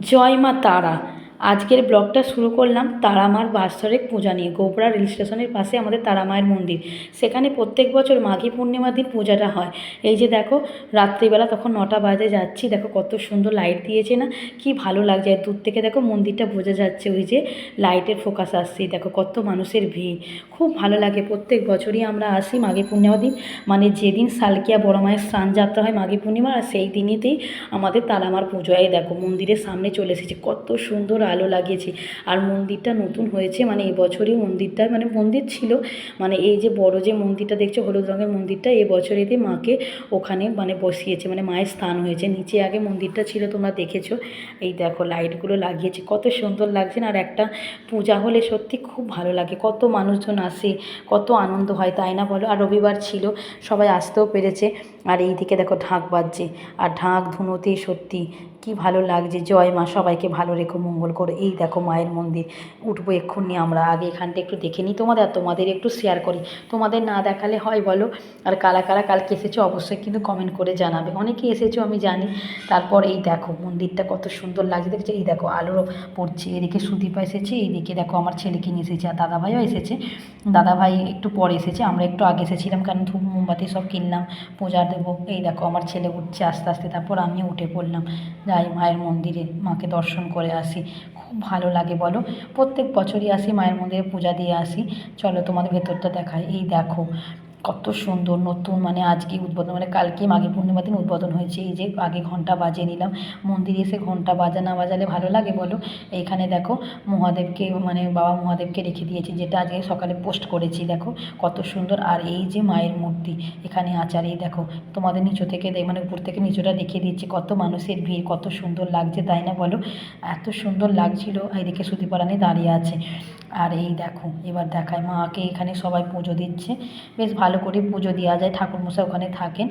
জয় তারা। আজকের ব্লগটা শুরু করলাম তারা মার বাৎসরিক পূজা নিয়ে। গোবরা রেল স্টেশনের পাশে আমাদের তারা মায়ের মন্দির। সেখানে প্রত্যেক বছর মাঘী পূর্ণিমার দিন পূজাটা হয়। এই যে দেখো, রাত্রিবেলা তখন নটা বাজে যাচ্ছি। দেখো কত সুন্দর লাইট দিয়েছে না? কি ভালো লাগছে। দূর থেকে দেখো মন্দিরটা বোঝা যাচ্ছে ওই যে লাইটের ফোকাস আসছে। দেখো কত মানুষের ভিড়। খুব ভালো লাগে। প্রত্যেক বছরই আমরা আসি মাঘী পূর্ণিমার দিন। মানে যেদিন সালকিয়া বড় মায়ের স্নান যাত্রা হয় মাঘী পূর্ণিমা আর সেই দিনেতেই আমাদের তারামার পুজো। এই দেখো মন্দিরের সামনে চলে এসেছে। কত সুন্দর আলো লাগিয়েছি। আর মন্দিরটা নতুন হয়েছে মানে এবছরই মন্দিরটা মানে মন্দির ছিল মানে এই যে বড় যে মন্দিরটা দেখছ, হলুদ রঙের মন্দিরটা, এ বছরেতে মাকে ওখানে মানে বসিয়েছে মানে মায়ের স্থান হয়েছে। নিচে আগে মন্দিরটা ছিল, তোমরা দেখেছ। এই দেখো, লাইটগুলো লাগিয়েছে, কত সুন্দর লাগছে। না আর একটা পূজা হলে সত্যি খুব ভালো লাগে। কত মানুষজন আসে, কত আনন্দ হয়, তাই না বলো? আর রবিবার ছিল, সবাই আসতেও পেরেছে। আর এই দিকে দেখো ঢাক বাজছে। আর ঢাক ধুনোতে সত্যি কি ভালো লাগছে। জয় মা, সবাইকে ভালো রেখো, মঙ্গল করো। এই দেখো মায়ের মন্দির। উঠবো এক্ষুনি আমরা। আগে এখানটা একটু দেখে নিই তোমাদের আর তোমাদের একটু শেয়ার করি। তোমাদের না দেখালে হয় বলো? আর কারা কারা কালকে এসেছ অবশ্যই কিন্তু কমেন্ট করে জানাবে। অনেকে এসেছ, আমি জানি। তারপর এই দেখো মন্দিরটা কত সুন্দর লাগছে। দেখছ? এই দেখো আলোরও পড়ছে। এদিকে সুদীপা এসেছে এইদিকে দেখো আমার ছেলেকে নিয়ে এসেছে, আর দাদাভাইও এসেছে। দাদাভাই একটু পরে এসেছে। আমরা একটু আগে এসেছিলাম কারণ ধূপ, মোমবাতি সব কিনলাম। পূজা দেবো এই দেখো, আমার ছেলে উঠছে আস্তে আস্তে। তারপর আমি উঠে পড়লাম। যাই, মায়ের মন্দিরে মাকে দর্শন করে আসি। খুব ভালো লাগে বলো। প্রত্যেক বছরই আসি মায়ের মন্দিরে, পূজা দিয়ে আসি। চলো তোমাদের ভেতরটা দেখাই। এই দেখো কত সুন্দর নতুন মানে আজকে উদ্বোধন মানে কালকে মাঘী পূর্ণিমা দিন উদ্বোধন হয়েছে। এই যে আগে ঘণ্টা বাজিয়ে নিলাম, মন্দিরে এসে ঘণ্টা বাজা, না বাজালে ভালো লাগে বলো? এইখানে দেখো মহাদেবকে মানে বাবা মহাদেবকে রেখে দিয়েছি, যেটা আজকে সকালে পোস্ট করেছি, দেখো কত সুন্দর। আর এই যে মায়ের মূর্তি এখানে আচার এই দেখো তোমাদের নিচু থেকে মানে উপর থেকে নিচুটা দেখিয়ে দিচ্ছি কত মানুষের ভিড়, কত সুন্দর লাগছে, তাই না বলো? এত সুন্দর লাগছিল, এইদিকে সুদীপরানি দাঁড়িয়ে আছে। আর এই দেখো, এবার দেখায় মাকে, এখানে সবাই পুজো দিচ্ছে, বেশ ভালো করে পুজো দেওয়া যায়, ঠাকুরমশাই ওখানে থাকেন,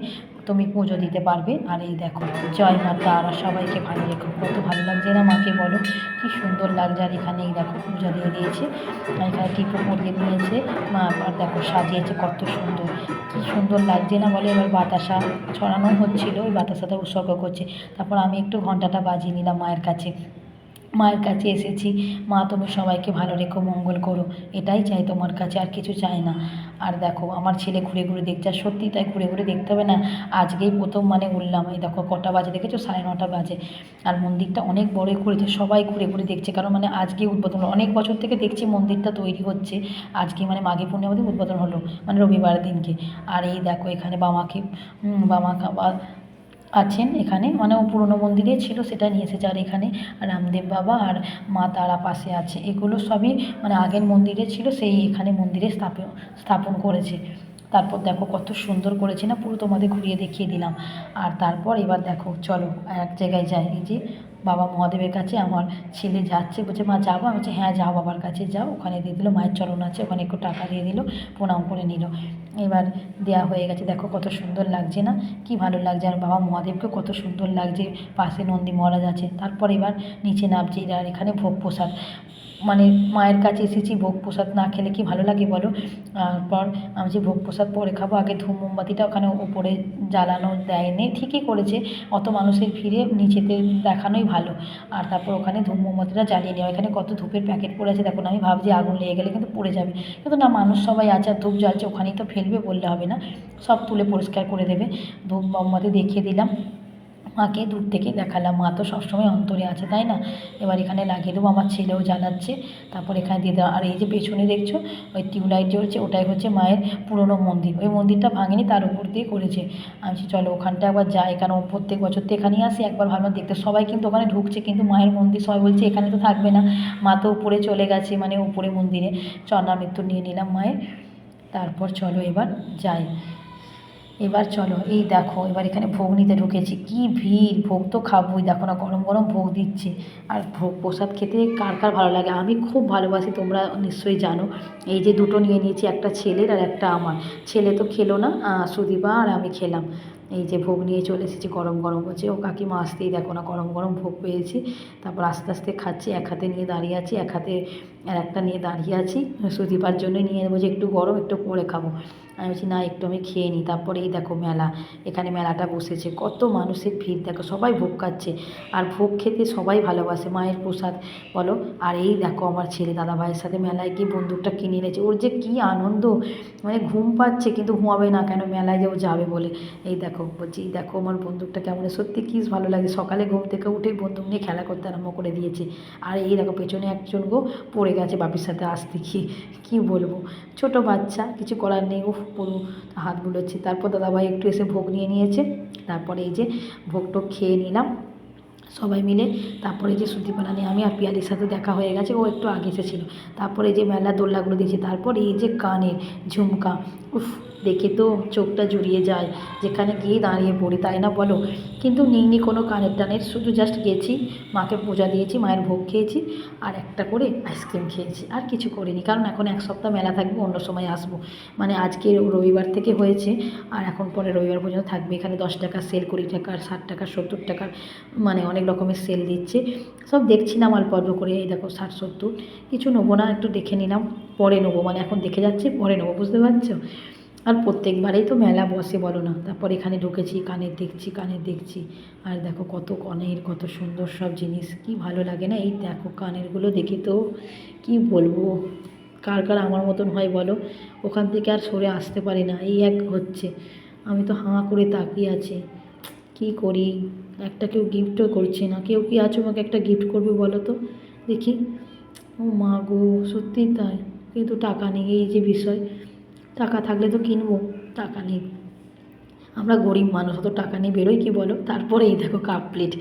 তুমি পুজো দিতে পারবে। আর এই দেখো, জয় মা তারা, সবাইকে ভালো রেখো। কত ভালো লাগছে না মাকে বলো? কি সুন্দর লাগছে। আর এখানে এই দেখো, পুজো দিয়ে দিয়েছে। আর এখানে টিপু পরিয়ে দিয়েছে মা আবার দেখো, সাজিয়েছে কত সুন্দর। কি সুন্দর লাগছে না বলে? এবার বাতাসা ছড়ানো হচ্ছিল, ওই বাতাসাটা উৎসর্গ করছে। তারপর আমি একটু ঘন্টাটা বাজিয়ে নিলাম মায়ের কাছে। মায়ের কাছে এসেছি। মা তুমি সবাইকে ভালো রেখো, মঙ্গল করো। এটাই চাই তোমার কাছে, আর কিছু চাই না। আর দেখো, আমার ছেলে ঘুরে ঘুরে দেখছে, আর সত্যি তাই ঘুরে ঘুরে দেখতে হবে না। আজকেই প্রথম মানে উঠলাম। এই দেখো, কটা বাজে দেখেছ? সাড়ে নটা বাজে। আর মন্দিরটা অনেক বড়ই করেছে সবাই ঘুরে ঘুরে দেখছে। কারণ মানে আজকে উদ্বোধন অনেক বছর থেকে দেখছি মন্দিরটা তৈরি হচ্ছে। আজকে মানে মাঘে পূর্ণিমা দিন উদ্বোধন হলো মানে রবিবার দিনকে। আর এই দেখো, এখানে বামাকে বামা খাবার আছেন এখানে। মানে ও পুরনো মন্দিরে ছিল, সেটা নিয়ে এসেছে আর এখানে রামদেব বাবা আর মা তারা পাশে আছে। এগুলো সবই মানে আগের মন্দিরে ছিল, সেই এখানে মন্দিরে স্থাপন স্থাপন করেছে। তারপর দেখো কত সুন্দর করেছে না পুরো তোমাদের ঘুরিয়ে দেখিয়ে দিলাম। আর তারপর এবার দেখো, চলো এক জায়গায় যাই। এই যে বাবা মহাদেবের কাছে আমার ছেলে যাচ্ছে, বলছে, মা, যাব? আমি বলছি হ্যাঁ যাও, বাবার কাছে যাও। ওখানে দিয়ে দিল, মায়ের চরণ আছে, ওখানে একটু টাকা দিয়ে দিল, প্রণাম করে নিল। এবার দেয়া হয়ে গেছে। দেখো কত সুন্দর লাগছে না? কি ভালো লাগছে। আর বাবা মহাদেবকে কত সুন্দর লাগছে। পাশে নন্দী মহারাজ আছে। তারপর এবার নিচে নামছি আর এখানে ভোগ প্রসাদ। মানে মায়ের কাছে এসেছি, ভোগ প্রসাদ না খেলে কি ভালো লাগে বলো? তারপর আমি যে ভোগ প্রসাদ পরে খাব, আগে ধূপ মোমবাতিটা ওখানে উপরে জ্বালানো দেয়নি, ঠিকই করেছে। অত মানুষের ভিড়ে নিচেতে দেখানোই ভালো। আর তারপর ওখানে ধূপ মোমবাতিটা জ্বালিয়ে নেওয়া এখানে কত ধূপের প্যাকেট পড়ে আছে দেখুন আমি ভাবছি আগুন লেগে গেলে কিন্তু পড়ে যাবে। কিন্তু না, মানুষ সবাই আছে আর ধূপ জ্বালছে, ওখানেই তো ফেলবে বললে হবে না। সব তুলে পরিষ্কার করে দেবে। ধূপ মোমবাতি দেখিয়ে দিলাম। মাকে দূর থেকে দেখালাম। মা তো সবসময় অন্তরে আছে, তাই না? এবার এখানে লাগিয়ে দেবো, আমার ছেলেও জ্বালাচ্ছে। তারপর এখানে দিয়ে দেওয়া আর এই যে পেছনে দেখছ, ওই টিউবলাইট জ্বলছে, ওটাই হচ্ছে মায়ের পুরনো মন্দির। ওই মন্দিরটা ভাঙেনি, তার উপর দিয়ে করেছে। আমি চলো ওখানটা একবার যাই, কারণ প্রত্যেক বছর তো এখানেই আসি, একবার ভাবলাম দেখতে। সবাই কিন্তু ওখানে ঢুকছে, কিন্তু মায়ের মন্দির সবাই বলছে, এখানে তো থাকবে না। মা তো উপরে চলে গেছে মানে উপরে মন্দিরে। চন্না মৃত্যু নিয়ে নিলাম মায়ের। তারপর চলো এবার যাই। এবার চলো, এই দেখো, এবার এখানে ভোগ নিতে ঢুকেছি। কি ভিড়? ভোগ তো খাবোই, দেখো না, গরম গরম ভোগ দিচ্ছে। আর ভোগ প্রসাদ খেতে কার কার ভালো লাগে? আমি খুব ভালোবাসি, তোমরা নিশ্চয়ই জানো। এই যে দুটো নিয়ে নিয়েছি, একটা ছেলের আর একটা আমার। ছেলে তো খেলো না সুদীপা আর আমি খেলাম। এই যে ভোগ নিয়ে চলে এসেছি, গরম গরম হচ্ছে ও কাকিমা, আসতেই দেখো না, গরম গরম ভোগ পেয়েছি। তারপর আস্তে আস্তে খাচ্ছি, এক হাতে নিয়ে দাঁড়িয়ে আছি, এক হাতে আর একটা নিয়ে দাঁড়িয়ে আছি। সুদীপার জন্য নিয়ে নেব যে একটু গরম, একটু পরে খাব। আমি বলছি, না, একটু আমি খেয়ে নিই। তারপরে এই দেখো মেলা, এখানে মেলাটা বসেছে। কত মানুষের ভিড়, দেখো সবাই ভোগ খাচ্ছে। আর ভোগ খেতে সবাই ভালোবাসে, মায়ের প্রসাদ। বলো, আর এই দেখো আমার ছেলে দাদা ভাইয়ের সাথে মেলায় গিয়ে বন্দুকটা কিনে এনেছে। ওর যে কী আনন্দ! মানে ঘুম পাচ্ছে, কিন্তু ঘুমাবে না কেন? মেলায় যে ও যাবে বলে। এই দেখো, বলছি, এই দেখো আমার বন্দুকটা কেমন সত্যি কী ভালো লাগে। সকালে ঘুম থেকে উঠেই বন্দুক নিয়ে খেলা করতে আরম্ভ করে দিয়েছে। আর এই দেখো পেছনে একজন গো পড়ে গেছে বাপির সাথে, আসতে গিয়ে। কী বলব? ছোট বাচ্চা, কিছু করার নেই। পুরো হাত বুলোচ্ছি তারপর দাদাভাই একটু এসে ভোগ নিয়ে নিয়েছে। তারপরে এই যে ভোগটো খেয়ে নিলাম। সবাই মিলে। তারপরে যে সুদীপানা নিয়ে আমি আর পিয়ালির সাথে দেখা হয়ে গেছে। ও একটু আগে এসেছিল। তারপরে যে মেলা দোল্লাগুলো দিয়েছে। তারপরে এই যে কানের ঝুমকা। উফ দেখে তো চোখটা জুড়িয়ে যায়, যেখানে গিয়ে দাঁড়িয়ে পড়ি, তাই না বলো? কিন্তু নিইনি কোনো কানের টানের, শুধু জাস্ট গেছি, মাকে পূজা দিয়েছি, মায়ের ভোগ খেয়েছি, আর একটা করে আইসক্রিম খেয়েছি, আর কিছু করিনি, কারণ এখন এক সপ্তাহ মেলা থাকবে, অন্য সময় আসব। মানে আজকে রবিবার থেকে হয়েছে, আর এখন পরে রবিবার পর্যন্ত থাকবে, এখানে দশ টাকা সেল কুড়ি টাকার ষাট টাকা, সত্তর টাকার মানে অনেক রকমের সেল দিচ্ছে। সব দেখছিলাম অল্প অল্প করে, এই দেখো ষাট সত্তর, কিছু নেব না, একটু দেখে নিলাম, পরে নেব মানে এখন দেখে যাচ্ছি, পরে নেব, বুঝতে পারছ? আর প্রত্যেকবারেই তো মেলা বসে, বলো না। তারপর এখানে ঢুকেছি কানের দেখছি কানের দেখছি। আর দেখো কত কনের, কত সুন্দর সব জিনিস, কি ভালো লাগে না? এই দেখো কানেরগুলো দেখে তো কি বলব? কার কার আমার মতন হয় বলো? ওখান থেকে আর সরে আসতে পারি না। এই এক হচ্ছে। আমি তো হাঁ করে তাকিয়ে আছি। কি করি? একটা কেউ গিফটও করছে না। কেউ কি আছো আমাকে একটা গিফট করবে বলো তো? দেখি। ও মা গো, সত্যিই তাই। কিন্তু টাকা নেই, এই যে বিষয়। টাকা থাকলে তো কিনবো টাকা নেই। আমরা গরিব মানুষ, অত টাকা নিয়ে বেরোই কি বলো? তারপরে এই দেখো কাপ প্লেট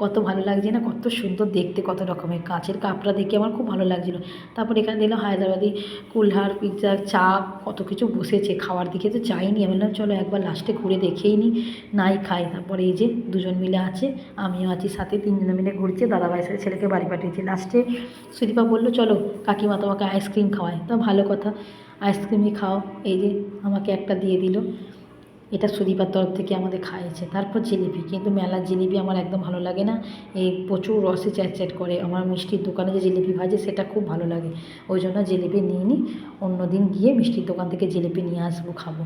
কত ভালো লাগছে না? কত সুন্দর দেখতে, কত রকমের কাঁচের কাপটা দেখে আমার খুব ভালো লাগছিল। তারপর এখানে দিলাম হায়দ্রাবাদি কুলহার, পিৎজা, চা, কত কিছু বসেছে খাওয়ার দিকে তো চাইনি আমি বললাম, চলো একবার লাস্টে ঘুরে দেখেই নিই নাই খাই। তারপরে এই যে দুজন মিলে আছে, আমিও আছি সাথে, তিনজনে মিলে ঘুরছে, দাদাভাইয়ের সাথে ছেলেকে বাড়ি পাঠিয়েছি লাস্টে সুদীপা বলল, চলো কাকিমা তোমাকে আইসক্রিম খাওয়ায়। তা ভালো কথা আইসক্রিমই খাও। এই যে আমাকে একটা দিয়ে দিল। এটা সুদীপার তরফ থেকে আমাদের খাইয়েছে। তারপর জিলিপি, কিন্তু মেলার জিলিপি আমার একদম ভালো লাগে না। এই প্রচুর রসে চ্যাটচ্যাট করে। আমার মিষ্টির দোকানে যে জিলিপি ভাজে সেটা খুব ভালো লাগে। ওই জন্য জিলিপি নিয়ে নিই অন্য দিন গিয়ে মিষ্টির দোকান থেকে জিলিপি নিয়ে আসব, খাব।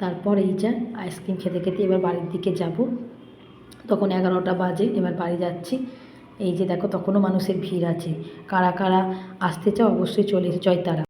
তারপর এই যা, আইসক্রিম খেতে খেতে এবার বাড়ির দিকে যাব। তখন এগারোটা বাজে, এবার বাড়ি যাচ্ছি। এই যে দেখো, তখনও মানুষের ভিড় আছে। কারা কারা আসতে চাও, অবশ্যই চলে এসে। জয়তারা।